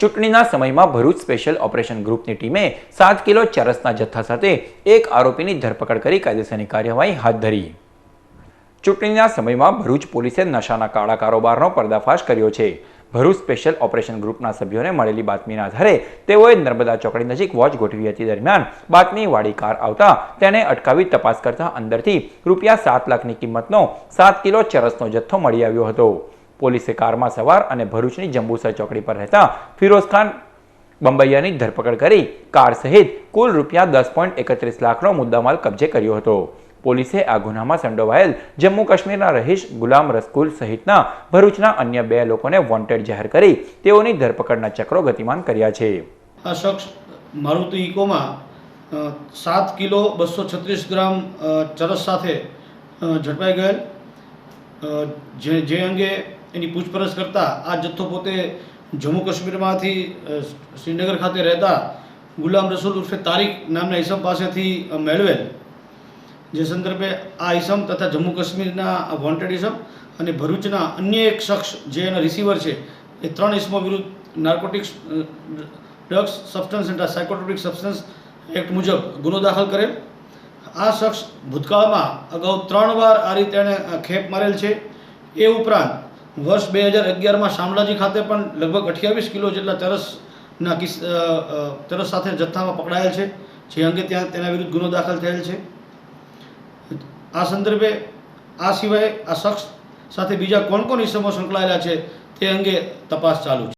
ચૂંટણીના સમયમાં Bharuch special operation ગ્રુપની ટીમે સાત કિલો ચરસના જથ્થા સાથે એક આરોપીની ધરપકડ કરી કાયદેસરની કાર્યવાહી હાથ ધરી. ચૂંટણીના સમયમાં ભરૂચ પોલીસે નશાના કાળા કારોબારનો પર્દાફાશ કર્યો છે. ભરૂચ સ્પેશિયલ ઓપરેશન ગ્રુપના સભ્યોને મળેલી બાતમીના આધારે તેઓએ નર્મદા ચોકડી નજીક વોચ ગોઠવી હતી. દરમિયાન બાતમીવાળી કાર આવતા તેને અટકાવી તપાસ કરતા અંદરથી રૂપિયા સાત લાખની કિંમતનો સાત કિલો ચરસનો જથ્થો મળી આવ્યો હતો. પોલીસે કારમાં સવાર અને ભરૂચની જંબુસર ચોકડી પર રહેતા ફિરોઝ ખાન બંબૈયાની ધરપકડ કરી કાર સહિત કુલ રૂપિયા દસ પોઈન્ટ એકત્રીસ લાખનો મુદ્દામાલ કબજે કર્યો હતો. પોલીસે આ ગુનામાં સંડોવાયેલ જમ્મુ કાશ્મીરના રહીશ ગુલામ રસકુલ સહિતના ભરૂચના અન્ય બે લોકોને વોન્ટેડ જાહેર કરી તેઓની ધરપકડના ચક્રો ગતિમાન કર્યા છે. આ શખ્સ મારુતિ ઇકોમાં સાત કિલો બસો છત્રીસ ગ્રામ ચરસ સાથે ઝડપાઈ ગયેલ. જે અંગે એની પૂછપરછ કરતાં આ જથ્થો પોતે જમ્મુ કાશ્મીરમાંથી શ્રીનગર ખાતે રહેતા ગુલામ રસૂલ ઉર્ફે તારીખ નામના ઈસમ પાસેથી મેળવેલ. જે સંદર્ભે આ ઈસમ તથા જમ્મુ કાશ્મીરના વોન્ટેડ ઈસમ અને ભરૂચના અન્ય એક શખ્સ જે એના રિસીવર છે, એ ત્રણ ઈસમો વિરુદ્ધ narcotics drugs substance and psychotropic substance act મુજબ ગુનો દાખલ કરેલ. આ શખ્સ ભૂતકાળમાં અગાઉ ત્રણ વાર આ રીતે એણે ખેપ મારેલ છે. એ ઉપરાંત વર્ષ બે હજાર અગિયારમાં શામળાજી ખાતે પણ લગભગ અઠ્યાવીસ કિલો જેટલા ચરસના કિસ ચરસ સાથે જથ્થામાં પકડાયેલ છે, જે અંગે ત્યાં તેના વિરુદ્ધ ગુનો દાખલ થયેલ છે. આ સંદર્ભે આ સિવાય આ શખ્સ સાથે બીજા કોણ કોણ ઇસમો સંકળાયેલા છે તે અંગે તપાસ ચાલુ છે.